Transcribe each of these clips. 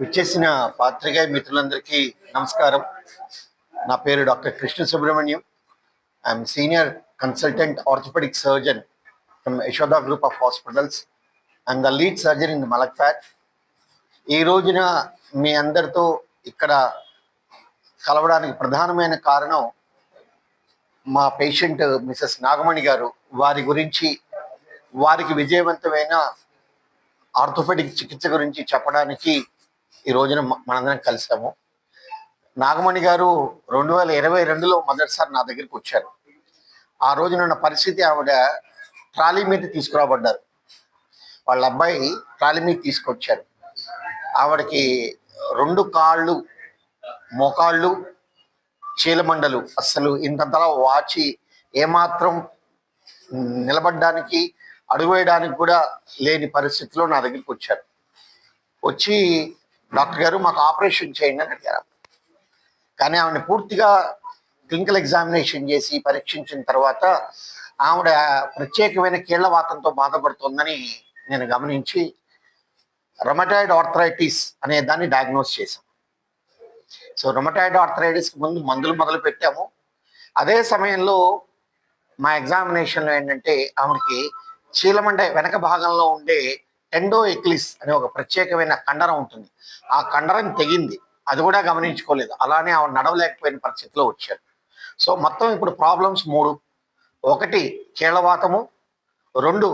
విచ్చేసిన పాత్రికేయ మిత్రులందరికీ నమస్కారం. నా పేరు doctor Krishna Subrahmanyam I am senior consultant orthopaedic surgeon from Yashoda group of hospitals. And the lead surgeon in Malakpet ఈ రోజున మీ అందరితో ఇక్కడ కలవడానికి ప్రధానమైన కారణం మా పేషెంట్ మిసెస్ నాగమణి గారు. వారి గురించి వారికి విజయవంతమైన ఆర్థోపెడిక్ చికిత్స గురించి చెప్పడానికి ఈ రోజున మనందరం కలిసాము. నాగమణి గారు రెండు వేల ఇరవై రెండులో మొదటిసారి నా దగ్గరికి వచ్చారు. ఆ రోజునన్న పరిస్థితి ఆవిడ ట్రాలీ మీద తీసుకురాబడ్డారు. వాళ్ళ అబ్బాయి ట్రాలీ మీద తీసుకొచ్చారు. ఆవిడకి రెండు కాళ్ళు మోకాళ్ళు చీలమండలు అస్సలు ఇంతంతలా వాచి ఏమాత్రం నిలబడడానికి అడుగు వేయడానికి కూడా లేని పరిస్థితిలో నా దగ్గరికి వచ్చారు. వచ్చి డాక్టర్ గారు మాకు ఆపరేషన్ చేయండి అని అడిగారు కానీ ఆవిడని పూర్తిగా క్లినికల్ ఎగ్జామినేషన్ చేసి పరీక్షించిన తర్వాత ఆవిడ ప్రత్యేకమైన కీళ్ళ వాతంతో బాధపడుతుందని నేను గమనించి రొమటాయిడ్ ఆర్థరైటిస్ అనే దాన్ని డయాగ్నోస్ చేశాం. సో రొమటాయిడ్ ఆర్థరైటిస్కి ముందు మందులు మొదలు పెట్టాము. అదే సమయంలో మా ఎగ్జామినేషన్లో ఏంటంటే ఆవిడకి చీలమండ వెనక భాగంలో ఉండే ఎండో ఎక్లిస్ అనే ఒక ప్రత్యేకమైన కండరం ఉంటుంది. ఆ కండరం తెగింది. అది కూడా గమనించుకోలేదు. అలానే ఆవిడ నడవలేకపోయిన పరిస్థితిలో వచ్చారు. సో మొత్తం ఇప్పుడు ప్రాబ్లమ్స్ మూడు. ఒకటి కీళ్ళవాతము రెండు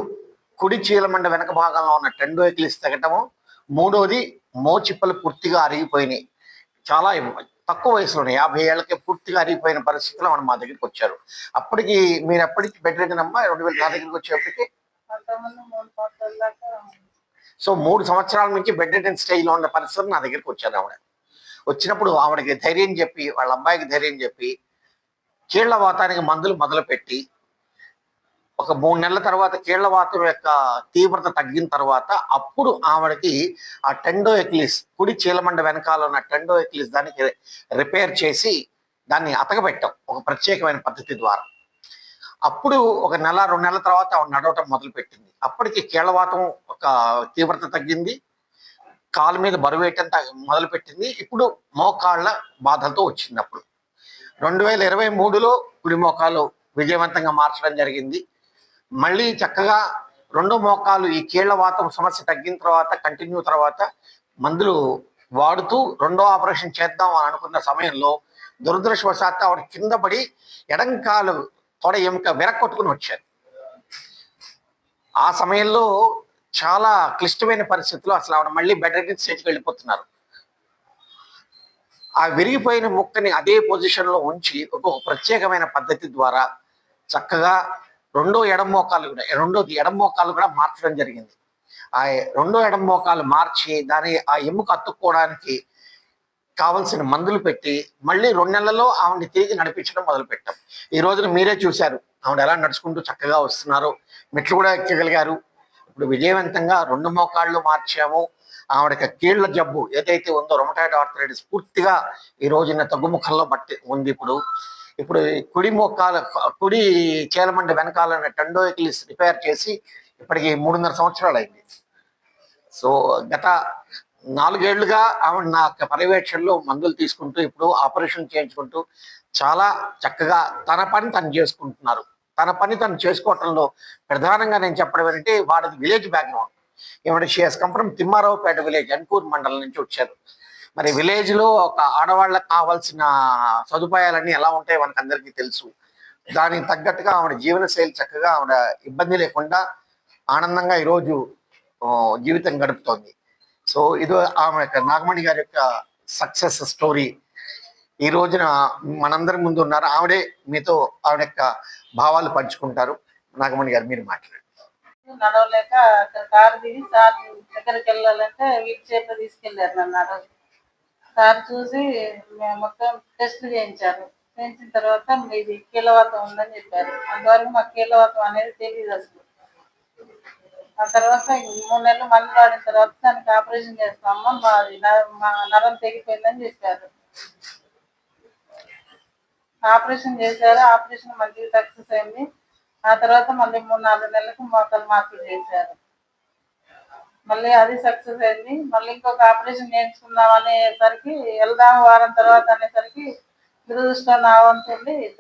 కుడి చీలమండ వెనక భాగంలో ఉన్న టెండో ఎక్లిస్ తెగటము మూడోది మోచిప్పలు పూర్తిగా అరిగిపోయినాయి. చాలా తక్కువ వయసులోనే యాభై ఏళ్ళకే పూర్తిగా అరిగిపోయిన పరిస్థితిలో మనం మా దగ్గరికి వచ్చారు. అప్పటికి మీరు ఎప్పటికి బెటర్ అమ్మా రెండు వేల నా దగ్గరికి వచ్చేప్పటికి? సో మూడు సంవత్సరాల నుంచి బెడ్ రిటర్న్ స్టేజ్లో ఉన్న పరిస్థితి నా దగ్గరికి వచ్చారు ఆవిడ. వచ్చినప్పుడు ఆవిడకి ధైర్యం చెప్పి వాళ్ళ అబ్బాయికి ధైర్యం చెప్పి కీళ్ళ వాతానికి మందులు మొదలుపెట్టి ఒక మూడు నెలల తర్వాత కీళ్ళ వాతం యొక్క తీవ్రత తగ్గిన తర్వాత అప్పుడు ఆవిడకి ఆ టెండో ఎక్లిస్ కుడి చీలమండ వెనకాల ఉన్న టెండో ఎక్లిస్ దానికి రిపేర్ చేసి దాన్ని అతకబెట్టాం. ఒక ప్రత్యేకమైన పద్ధతి ద్వారా. అప్పుడు ఒక నెల రెండు నెలల తర్వాత ఆవిడ నడవటం మొదలుపెట్టింది. అప్పటికి కీళ్ళవాతం ఒక తీవ్రత తగ్గింది. కాలు మీద బరువు వేయటం మొదలుపెట్టింది. ఇప్పుడు మోకాళ్ళ బాధలతో వచ్చింది అప్పుడు. రెండు వేల ఇరవై మూడులో కుడి మోకాలు విజయవంతంగా మార్చడం జరిగింది. మళ్ళీ చక్కగా రెండు మోకాలు ఈ కీళ్ళ వాతం సమస్య తగ్గిన తర్వాత కంటిన్యూ తర్వాత మందులు వాడుతూ రెండో ఆపరేషన్ చేద్దాం అని అనుకున్న సమయంలో దురదృష్టవశాత్తు ఆవిడ కింద పడి ఎడంకాలు తొడ ఎముక విరక్కొట్టుకుని వచ్చారు. ఆ సమయంలో చాలా క్లిష్టమైన పరిస్థితుల్లో అసలు ఆవిడ మళ్ళీ బెడ్ రెడ్డి స్టేజ్కి వెళ్ళిపోతున్నారు. ఆ విరిగిపోయిన ముక్కని అదే పొజిషన్లో ఉంచి ఒక ప్రత్యేకమైన పద్ధతి ద్వారా చక్కగా రెండో ఎడం మోకాలు కూడా రెండోది ఎడం మోకాలు కూడా మార్చడం జరిగింది. ఆ రెండో ఎడం మోకాలు మార్చి దాని ఆ ఎముక అతుక్కోవడానికి కావలసిన మందులు పెట్టి మళ్ళీ రెండు నెలల్లో ఆవిడని తిరిగి నడిపించడం మొదలు పెట్టాం ఈ రోజున మీరే చూశారు ఆవిడ ఎలా నడుచుకుంటూ చక్కగా వస్తున్నారు. మెట్లు కూడా ఎక్కగలిగారు. ఇప్పుడు విజయవంతంగా రెండు మోకాళ్ళు మార్చాము. ఆవిడకి కీళ్ళ జబ్బు ఏదైతే ఉందో రొమటాయిడ్ ఆర్థరైటిస్ పూర్తిగా ఈ రోజున తగ్గుముఖంలో బట్టి ఉంది ఇప్పుడు. ఇప్పుడు కుడి మోకాల కుడి చేలమండ వెనకాలన్న టెండో ఎక్లిస్ రిపేర్ చేసి ఇప్పటికి మూడున్నర సంవత్సరాలు అయింది. సో గత నాలుగేళ్ళుగా ఆవిడ నా యొక్క పర్యవేక్షణలో మందులు తీసుకుంటూ ఇప్పుడు ఆపరేషన్ చేయించుకుంటూ చాలా చక్కగా తన పని తను చేసుకుంటున్నారు. తన పని తను చేసుకోవటంలో ప్రధానంగా నేను చెప్పడం ఏంటంటే వాడిది విలేజ్ బ్యాక్గ్రౌండ్. ఈవిడ షియస్ కంపరం తిమ్మారావుపేట విలేజ్ అన్పూర్ మండలం నుంచి వచ్చారు. మరి విలేజ్లో ఒక ఆడవాళ్ళకి కావాల్సిన సదుపాయాలన్నీ ఎలా ఉంటాయో మనకు అందరికీ తెలుసు. దానికి తగ్గట్టుగా ఆవిడ జీవన శైలి చక్కగా ఆవిడ ఇబ్బంది లేకుండా ఆనందంగా ఈరోజు జీవితం గడుపుతోంది. సో ఇది ఆమె యొక్క నాగమణి గారి యొక్క సక్సెస్ స్టోరీ. ఈ రోజున మనందరి ముందు ఉన్నారు. ఆవిడే మీతో ఆవిడ యొక్క భావాలు పంచుకుంటారు. నాగమణి గారు మీరు మాట్లాడండి. నడవలేక అక్కడ కారు దిగి సార్ దగ్గరికి వెళ్ళాలంటే వీల్ చైర్ తీసుకెళ్ళారు నన్ను ఆ రోజు. సార్ చూసి మొత్తం టెస్ట్ చేయించారు. చేయించిన తర్వాత మీది కీలవాతం ఉందని చెప్పారు. అంతవరకు మాకు కీలవాతం అనేది తెలియదు అసలు. ఆ తర్వాత మూడు నెలలు మందులు వాడిన తర్వాత దానికి ఆపరేషన్ చేస్తాము? మాది మా నరం తెగిపోయిందని చెప్పారు. ఆపరేషన్ చేశారు. ఆపరేషన్ మంచిగా సక్సెస్ అయింది. ఆ తర్వాత మళ్ళీ మూడు నాలుగు నెలలకు మోకాలు మార్పులు చేశారు. మళ్ళీ అది సక్సెస్ అయింది. మళ్ళీ ఇంకొక ఆపరేషన్ చేయించుకుందాం అనేసరికి వెళ్దాం వారం తర్వాత అనేసరికి దురదృష్టం నా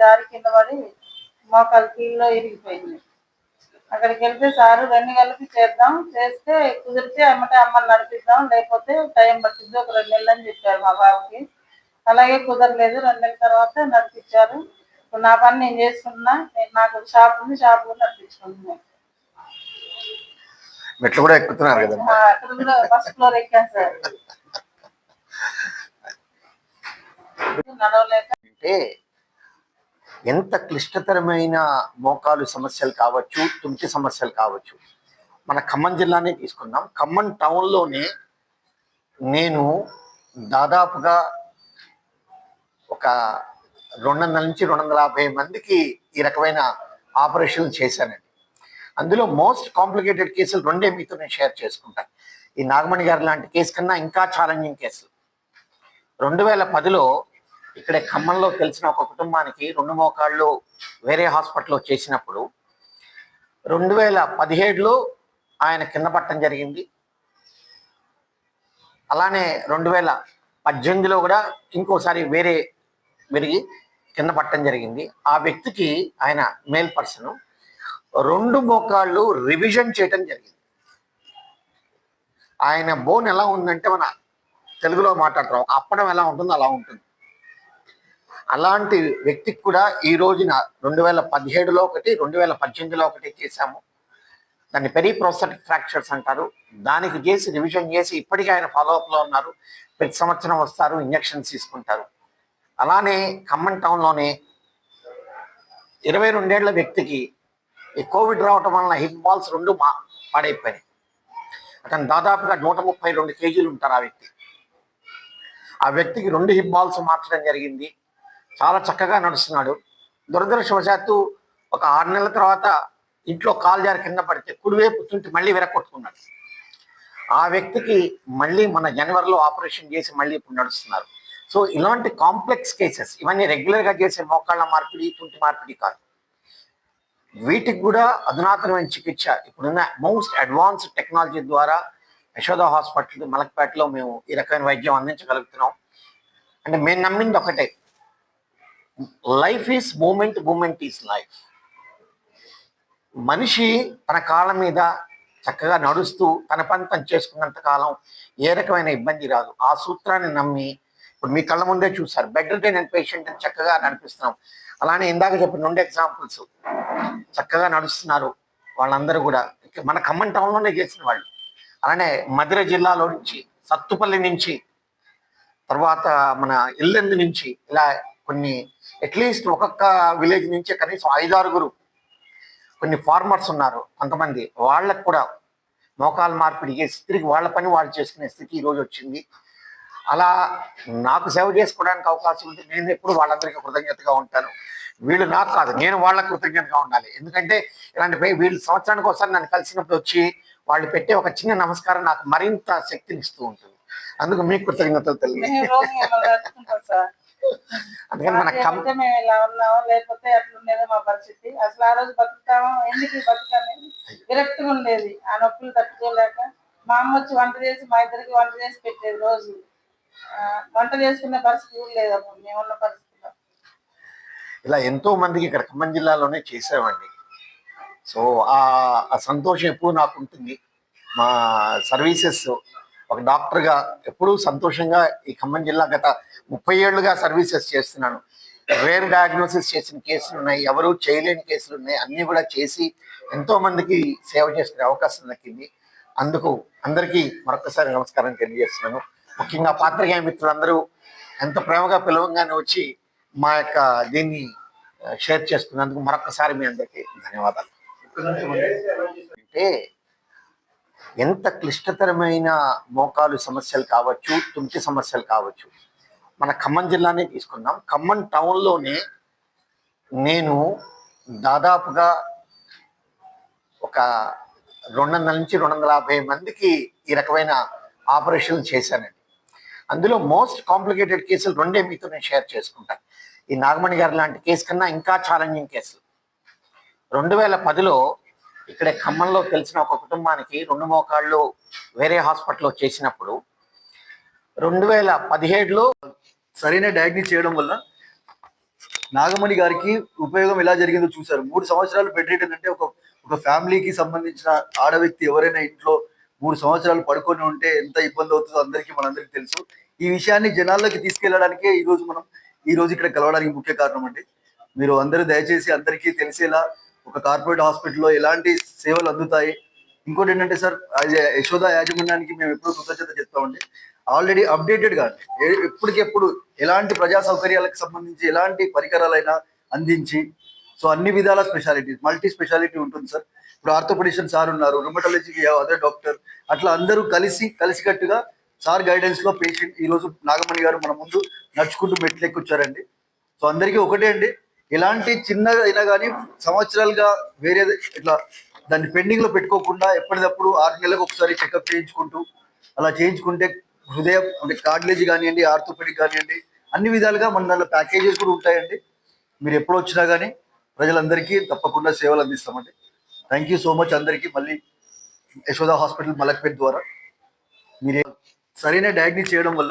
దారి కింద పడి మోకాలు కీళ్ళలో ఇరిగిపోయింది. అక్కడికి వెళ్తే సారు రెండు కలిపి చేద్దాం. చేస్తే కుదిరితే అమ్మటే అమ్మని నడిపిద్దాం. లేకపోతే టైం పట్టింది ఒక రెండు నెలలు అని చెప్పారు మా బాబుకి. అలాగే కుదరలేదు. రెండు నెలల తర్వాత నడిపించారు. నా పని నేను చేసుకుంటున్నా. నేను నాకు షాప్ ఉంది. షాప్ కూడా నడిపించుకుంటున్నాను మెట్లు కూడా ఎక్కుతున్నారు కూడా ఫస్ట్ ఫ్లోర్ ఎక్కాను సార్. నడవలేక అంటే ఎంత క్లిష్టతరమైన మోకాలు సమస్యలు కావచ్చు తుంటి సమస్యలు కావచ్చు. మన ఖమ్మం జిల్లానే తీసుకుందాం. ఖమ్మం టౌన్లోనే నేను దాదాపుగా ఒక రెండు వందల నుంచి రెండు వందల యాభై మందికి ఈ రకమైన ఆపరేషన్లు చేశానండి. అందులో మోస్ట్ కాంప్లికేటెడ్ కేసులు రెండే మీతో నేను షేర్ చేసుకుంటాను ఈ నాగమణి గారి లాంటి కేసు కన్నా ఇంకా ఛాలెంజింగ్ కేసులు. రెండు వేల పదిలో ఇక్కడ ఖమ్మంలో తెలిసిన ఒక కుటుంబానికి రెండు మోకాళ్ళు వేరే హాస్పిటల్లో చేసినప్పుడు రెండు వేల పదిహేడులో ఆయన కింద పట్టడం జరిగింది. అలానే రెండు వేల పద్దెనిమిదిలో కూడా ఇంకోసారి వేరే విరిగి కింద పట్టడం జరిగింది. ఆ వ్యక్తికి ఆయన మేల్ పర్సన్ రెండు మోకాళ్ళు రివిజన్ చేయటం జరిగింది. ఆయన బోన్ ఎలా ఉందంటే మన తెలుగులో మాట్లాడతాం అప్పడం ఎలా ఉంటుందో అలా ఉంటుంది. అలాంటి వ్యక్తికి కూడా ఈ రోజున రెండు వేల పదిహేడులో ఒకటి రెండు వేల పద్దెనిమిదిలో ఒకటి చేశాము. దాన్ని పెరీ ప్రోస్టటిక్ ఫ్రాక్చర్స్ అంటారు. దానికి చేసి రివిజన్ చేసి ఇప్పటికీ ఆయన ఫాలోఅప్లో ఉన్నారు. ప్రతి సంవత్సరం వస్తారు ఇంజక్షన్స్ తీసుకుంటారు. అలానే ఖమ్మం టౌన్లోనే ఇరవై రెండేళ్ళ వ్యక్తికి ఈ కోవిడ్ రావటం వలన హిప్ బాల్స్ రెండు మా పాడైపోయినాయి. అతను దాదాపుగా నూట ముప్పై రెండు కేజీలు ఉంటారు ఆ వ్యక్తి. ఆ వ్యక్తికి రెండు హిప్ బాల్స్ మార్చడం జరిగింది. చాలా చక్కగా నడుస్తున్నాడు. దురదృష్టవశాత్తు ఒక ఆరు నెలల తర్వాత ఇంట్లో కాలు జారి కింద పడితే కుడివైపు తుంటి మళ్ళీ విరక్కొట్టుకున్నాడు ఆ వ్యక్తికి మళ్ళీ మన జనవరిలో ఆపరేషన్ చేసి మళ్ళీ ఇప్పుడు నడుస్తున్నారు. సో ఇలాంటి కాంప్లెక్స్ కేసెస్ ఇవన్నీ రెగ్యులర్గా చేసే మోకాళ్ళ మార్పిడి తుంటి మార్పిడి కాదు. వీటికి కూడా అధునాతనమైన చికిత్స ఇప్పుడున్న మోస్ట్ అడ్వాన్స్డ్ టెక్నాలజీ ద్వారా యశోద హాస్పిటల్ మలక్పేటలో మేము ఈ రకమైన వైద్యం అందించగలుగుతున్నాం. అంటే మేము నమ్మింది ఒకటే life is moment moment is life మనిషి తన కాళ్ళ మీద చక్కగా నడుస్తూ తన పని తను చేసుకున్నంత కాలం ఏ రకమైన ఇబ్బంది రాదు. ఆ సూత్రాన్ని నమ్మి ఇప్పుడు మీ కళ్ళ ముందే చూసారు బెటర్ రిటైన్ అండ్ పేషెంట్ అని చక్కగా నడిపిస్తున్నాం. అలానే ఇందాక చెప్పిన రెండు ఎగ్జాంపుల్స్ చక్కగా నడుస్తున్నారు వాళ్ళందరూ కూడా. మన ఖమ్మం టౌన్లోనే చేసిన వాళ్ళు. అలానే మధుర జిల్లాలో నుంచి సత్తుపల్లి నుంచి తర్వాత మన ఇల్లెందు నుంచి ఇలా కొన్ని అట్లీస్ట్ ఒక్కొక్క విలేజ్ నుంచి కనీసం ఐదారుగురు కొన్ని ఫార్మర్స్ ఉన్నారు కొంతమంది. వాళ్ళకు కూడా మోకాలు మార్పిడి చేసి తిరిగి వాళ్ళ పని వాళ్ళు చేసుకునే స్థితి ఈ రోజు వచ్చింది. అలా నాకు సేవ చేసుకోవడానికి అవకాశం ఉంది. నేను ఎప్పుడు వాళ్ళందరికీ కృతజ్ఞతగా ఉంటాను. వీళ్ళు నాకు కాదు నేను వాళ్ళకు కృతజ్ఞతగా ఉండాలి. ఎందుకంటే ఇలాంటి పై- వీళ్ళు సంవత్సరానికి ఒకసారి నన్ను కలిసినప్పుడు వచ్చి వాళ్ళు పెట్టే ఒక చిన్న నమస్కారం నాకు మరింత శక్తిని ఇస్తూ ఉంటుంది. అందుకు మీకు కృతజ్ఞతలు తెలియదు అందుకని మన లేకపోతే అట్లుండేదో మా పరిస్థితి. అసలు ఆ రోజు బతుకుతాము? ఎందుకు ఈ బతుకనేది? విరక్తిగా ఉండేది. ఆ నొప్పులు తట్టుకోలేక మా అమ్మ వచ్చి వంట చేసి మా ఇద్దరికి వంట చేసి పెట్టేది రోజు. వంట చేసుకునే పరిస్థితి కూడా లేదు అప్పుడు. మేమున్న పరిస్థితిలో. ఇలా ఎంతో మందికి ఇక్కడ ఖమ్మం జిల్లాలోనే చేసామండి సో ఆ ఆ సంతోషం ఎప్పుడు నాకు ఉంటుంది? మా సర్వీసెస్ ఒక డాక్టర్గా ఎప్పుడూ సంతోషంగా ఈ ఖమ్మం జిల్లా గత ముప్పై ఏళ్ళుగా సర్వీసెస్ చేస్తున్నాను. రేర్ డయాగ్నోసిస్ చేసిన కేసులు ఉన్నాయి ఎవరు చేయలేని కేసులు ఉన్నాయి అన్నీ కూడా చేసి ఎంతో మందికి సేవ చేసుకునే అవకాశం దక్కింది. అందుకు అందరికీ మరొకసారి నమస్కారం తెలియజేస్తున్నాను. ముఖ్యంగా పాత్రికేయ మిత్రులందరూ ఎంత ప్రేమగా పిలవంగానే వచ్చి మా యొక్క దీన్ని షేర్ చేసుకున్నందుకు మరొకసారి మీ అందరికీ ధన్యవాదాలు. అంటే ఎంత క్లిష్టతరమైన మోకాలు సమస్యలు కావచ్చు తుంటి సమస్యలు కావచ్చు. మన ఖమ్మం జిల్లానే తీసుకుందాం. ఖమ్మం టౌన్లోనే నేను దాదాపుగా ఒక రెండు వందల నుంచి రెండు వందల యాభై మందికి ఈ రకమైన ఆపరేషన్లు చేశానండి. అందులో మోస్ట్ కాంప్లికేటెడ్ కేసులు రెండే మీతో నేను షేర్ చేసుకుంటాను ఈ నాగమణి గారు లాంటి కేసు కన్నా ఇంకా ఛాలెంజింగ్ కేసులు. రెండు వేల పదిలో ఇక్కడే ఖమ్మంలో తెలిసిన ఒక కుటుంబానికి రెండు మోకాళ్ళు వేరే హాస్పిటల్లో చేసినప్పుడు రెండు వేల పదిహేడులో సరైన డయాగ్నోస్ చేయడం వల్ల నాగమణి గారికి ఉపయోగం ఎలా జరిగిందో చూశారు. మూడు సంవత్సరాలు బెడ్ రిటర్న్ అంటే ఒక ఒక ఫ్యామిలీకి సంబంధించిన ఆడ వ్యక్తి ఎవరైనా ఇంట్లో మూడు సంవత్సరాలు పడుకొని ఉంటే ఎంత ఇబ్బంది అవుతుందో అందరికీ మనందరికీ తెలుసు. ఈ విషయాన్ని జనాల్లోకి తీసుకెళ్ళడానికే ఈ రోజు మనం ఈ రోజు ఇక్కడ కలవడానికి ముఖ్య కారణం అండి. మీరు అందరూ దయచేసి అందరికీ తెలిసేలా ఒక కార్పొరేట్ హాస్పిటల్లో ఎలాంటి సేవలు అందుతాయి? ఇంకోటి ఏంటంటే సార్ అది యశోద యాజమాన్యానికి మేము ఎప్పుడు కృతజ్ఞత చెప్తామండి ఆల్రెడీ అప్డేటెడ్గా ఎప్పటికెప్పుడు ఎలాంటి ప్రజా సౌకర్యాలకు సంబంధించి ఎలాంటి పరికరాలైనా అందించి సో అన్ని విధాల స్పెషాలిటీ మల్టీ స్పెషాలిటీ ఉంటుంది సార్. ఇప్పుడు ఆర్థోపెడిషన్ సార్ ఉన్నారు రుమటాలజీకి అదే డాక్టర్ అట్లా అందరూ కలిసి కలిసికట్టుగా సార్ గైడెన్స్లో పేషెంట్ ఈ రోజు నాగమణి గారు మన ముందు నడుచుకుంటూ మెట్లు ఎక్కొచ్చారండి సో అందరికీ ఒకటే అండి ఎలాంటి చిన్నగా అయినా కానీ సంవత్సరాలుగా వేరే ఇట్లా దాన్ని పెండింగ్లో పెట్టుకోకుండా ఎప్పటికప్పుడు ఆరు నెలలకు ఒకసారి చెకప్ చేయించుకుంటూ అలా చేయించుకుంటే హృదయం అంటే కార్డిలేజ్ కానివ్వండి ఆర్థోపెడిక్ కానివ్వండి అన్ని విధాలుగా మన దాంట్లో ప్యాకేజెస్ కూడా ఉంటాయండి. మీరు ఎప్పుడు వచ్చినా కానీ ప్రజలందరికీ తప్పకుండా సేవలు అందిస్తామండి. థ్యాంక్ యూ సో మచ్ అందరికీ. మళ్ళీ యశోద హాస్పిటల్ మలక్పేట్ ద్వారా. మీరు సరైన డయాగ్నీస్ చేయడం వల్ల